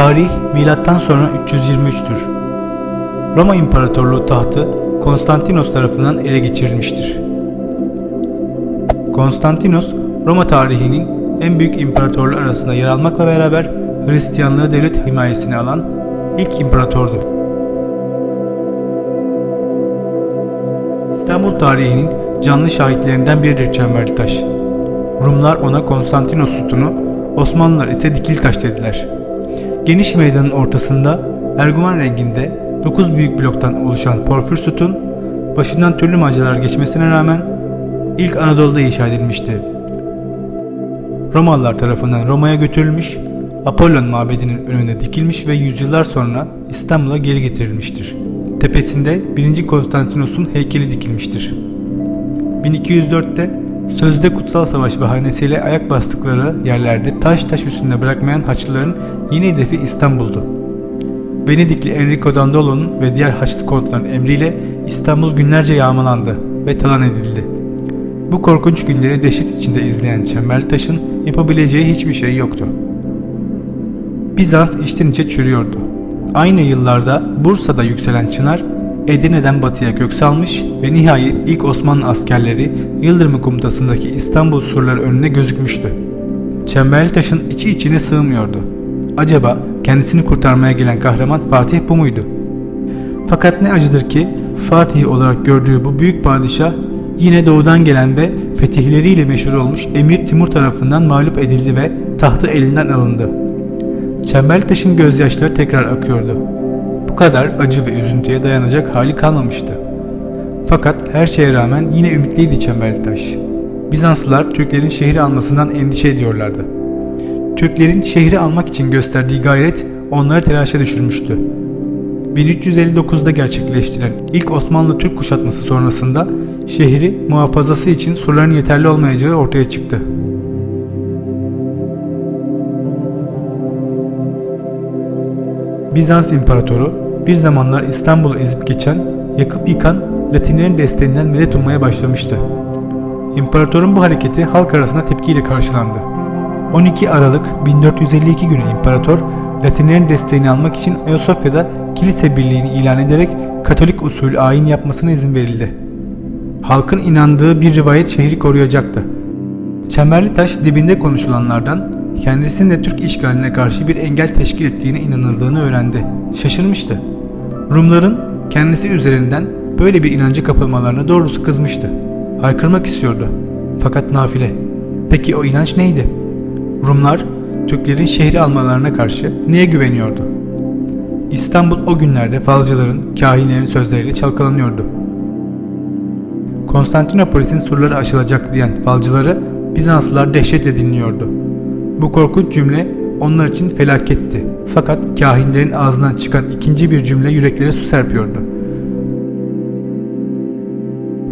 Tarih milattan sonra 323'tür. Roma İmparatorluğu tahtı Konstantinos tarafından ele geçirilmiştir. Konstantinos, Roma tarihinin en büyük imparatorluğu arasında yer almakla beraber Hristiyanlığı devlet himayesine alan ilk imparatordu. İstanbul tarihinin canlı şahitlerinden biridir Çemberli Taş. Rumlar ona Konstantinos sütunu, Osmanlılar ise dikil taş dediler. Geniş meydanın ortasında erguvan renginde 9 büyük bloktan oluşan porfür sütun, başından türlü maceralar geçmesine rağmen ilk Anadolu'da inşa edilmişti. Romalılar tarafından Roma'ya götürülmüş, Apollon mabedinin önüne dikilmiş ve yüzyıllar sonra İstanbul'a geri getirilmiştir. Tepesinde 1. Konstantinos'un heykeli dikilmiştir. 1204'te sözde kutsal savaş bahanesiyle ayak bastıkları yerlerde taş taş üstünde bırakmayan Haçlıların yeni hedefi İstanbul'du. Venedikli Enrico Dandolo'nun ve diğer Haçlı kontların emriyle İstanbul günlerce yağmalandı ve talan edildi. Bu korkunç günleri dehşet içinde izleyen Çemberlitaş'ın yapabileceği hiçbir şey yoktu. Bizans içten içe çürüyordu. Aynı yıllarda Bursa'da yükselen Çınar, Edirne'den batıya kök salmış ve nihayet ilk Osmanlı askerleri Yıldırım komutasındaki İstanbul surları önüne gözükmüştü. Çemberlitaş'ın içi içine sığmıyordu. Acaba kendisini kurtarmaya gelen kahraman Fatih bu muydu? Fakat ne acıdır ki Fatih olarak gördüğü bu büyük padişah yine doğudan gelen ve fetihleriyle meşhur olmuş Emir Timur tarafından mağlup edildi ve tahtı elinden alındı. Çemberlitaş'ın gözyaşları tekrar akıyordu. Bu kadar acı ve üzüntüye dayanacak hali kalmamıştı. Fakat her şeye rağmen yine ümitliydi Çemberlitaş. Bizanslılar Türklerin şehri almasından endişe ediyorlardı. Türklerin şehri almak için gösterdiği gayret onları telaşa düşürmüştü. 1359'da gerçekleştirilen ilk Osmanlı Türk kuşatması sonrasında şehri muhafazası için surların yeterli olmayacağı ortaya çıktı. Bizans İmparatoru bir zamanlar İstanbul'u ezip geçen, yakıp yıkan Latinlerin desteğinden medet ummaya başlamıştı. İmparatorun bu hareketi halk arasında tepkiyle karşılandı. 12 Aralık 1452 günü İmparator, Latinlerin desteğini almak için Ayasofya'da kilise birliğini ilan ederek Katolik usulü ayin yapmasına izin verildi. Halkın inandığı bir rivayet şehri koruyacaktı. Çemberli taş dibinde konuşulanlardan kendisinin de Türk işgaline karşı bir engel teşkil ettiğine inanıldığını öğrendi. Şaşırmıştı. Rumların kendisi üzerinden böyle bir inancı kapılmalarına doğrusu kızmıştı. Haykırmak istiyordu. Fakat nafile. Peki o inanç neydi? Rumlar Türklerin şehri almalarına karşı neye güveniyordu? İstanbul o günlerde falcıların, kahinlerin sözleriyle çalkalanıyordu. Konstantinopolis'in surları aşılacak diyen falcıları Bizanslılar dehşetle dinliyordu. Bu korkunç cümle onlar için felaketti. Fakat kahinlerin ağzından çıkan ikinci bir cümle yüreklere su serpiyordu.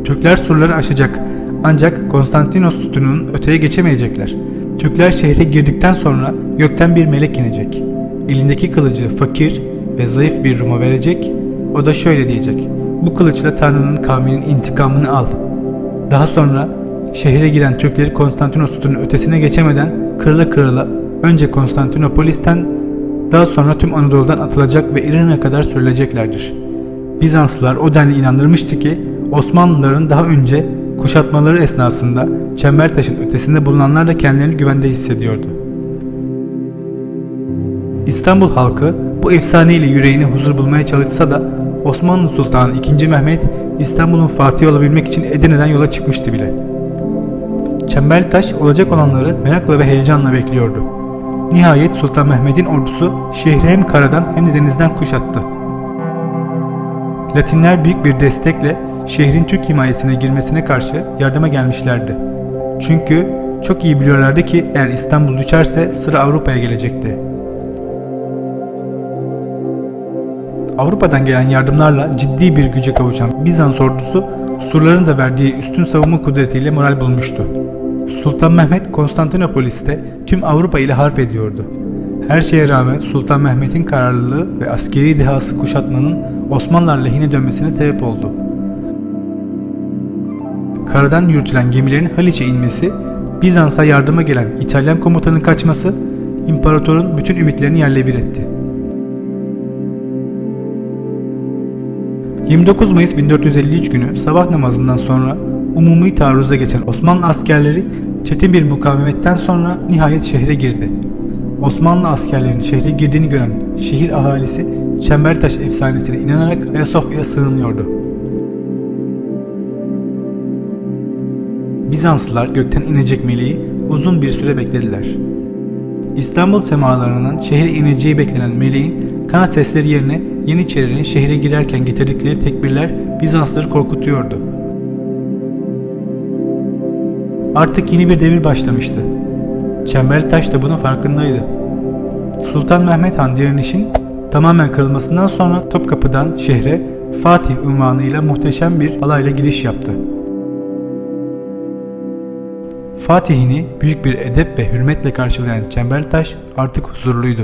Türkler surları aşacak ancak Konstantinos sütununun öteye geçemeyecekler. Türkler şehre girdikten sonra gökten bir melek inecek. Elindeki kılıcı fakir ve zayıf bir Rum'a verecek. O da şöyle diyecek. Bu kılıçla Tanrı'nın kavminin intikamını al. Daha sonra şehre giren Türkleri Konstantinos sütunun ötesine geçemeden kırıla kırıla önce Konstantinopolis'ten daha sonra tüm Anadolu'dan atılacak ve İran'a kadar sürüleceklerdir. Bizanslılar o denli inandırmıştı ki Osmanlıların daha önce kuşatmaları esnasında Çembertaş'ın ötesinde bulunanlar da kendilerini güvende hissediyordu. İstanbul halkı bu efsaneyle yüreğine huzur bulmaya çalışsa da Osmanlı Sultanı II. Mehmet İstanbul'un fatihi olabilmek için Edirne'den yola çıkmıştı bile. Çembertaş olacak olanları merakla ve heyecanla bekliyordu. Nihayet Sultan Mehmet'in ordusu şehri hem karadan hem de denizden kuşattı. Latinler büyük bir destekle şehrin Türk himayesine girmesine karşı yardıma gelmişlerdi. Çünkü çok iyi biliyorlardı ki eğer İstanbul düşerse sıra Avrupa'ya gelecekti. Avrupa'dan gelen yardımlarla ciddi bir güce kavuşan Bizans ordusu surların da verdiği üstün savunma kudretiyle moral bulmuştu. Sultan Mehmet Konstantinopolis'te tüm Avrupa ile harp ediyordu. Her şeye rağmen Sultan Mehmet'in kararlılığı ve askeri dehası kuşatmanın Osmanlılar lehine dönmesine sebep oldu. Karadan yürütülen gemilerin Haliç'e inmesi, Bizans'a yardıma gelen İtalyan komutanın kaçması, imparatorun bütün ümitlerini yerle bir etti. 29 Mayıs 1453 günü sabah namazından sonra umumi taarruza geçen Osmanlı askerleri çetin bir mukavemetten sonra nihayet şehre girdi. Osmanlı askerlerinin şehre girdiğini gören şehir ahalisi Çembertaş efsanesine inanarak Ayasofya'ya sığınıyordu. Bizanslılar gökten inecek meleği uzun bir süre beklediler. İstanbul semalarının şehre ineceği beklenen meleğin kanat sesleri yerine Yeniçerilerin şehre girerken getirdikleri tekbirler Bizanslıları korkutuyordu. Artık yeni bir devir başlamıştı. Çembertaş da bunun farkındaydı. Sultan Mehmet Han direnişin tamamen kırılmasından sonra Topkapı'dan şehre Fatih unvanıyla muhteşem bir alayla giriş yaptı. Fatih'ini büyük bir edep ve hürmetle karşılayan Çembertaş artık huzurluydu.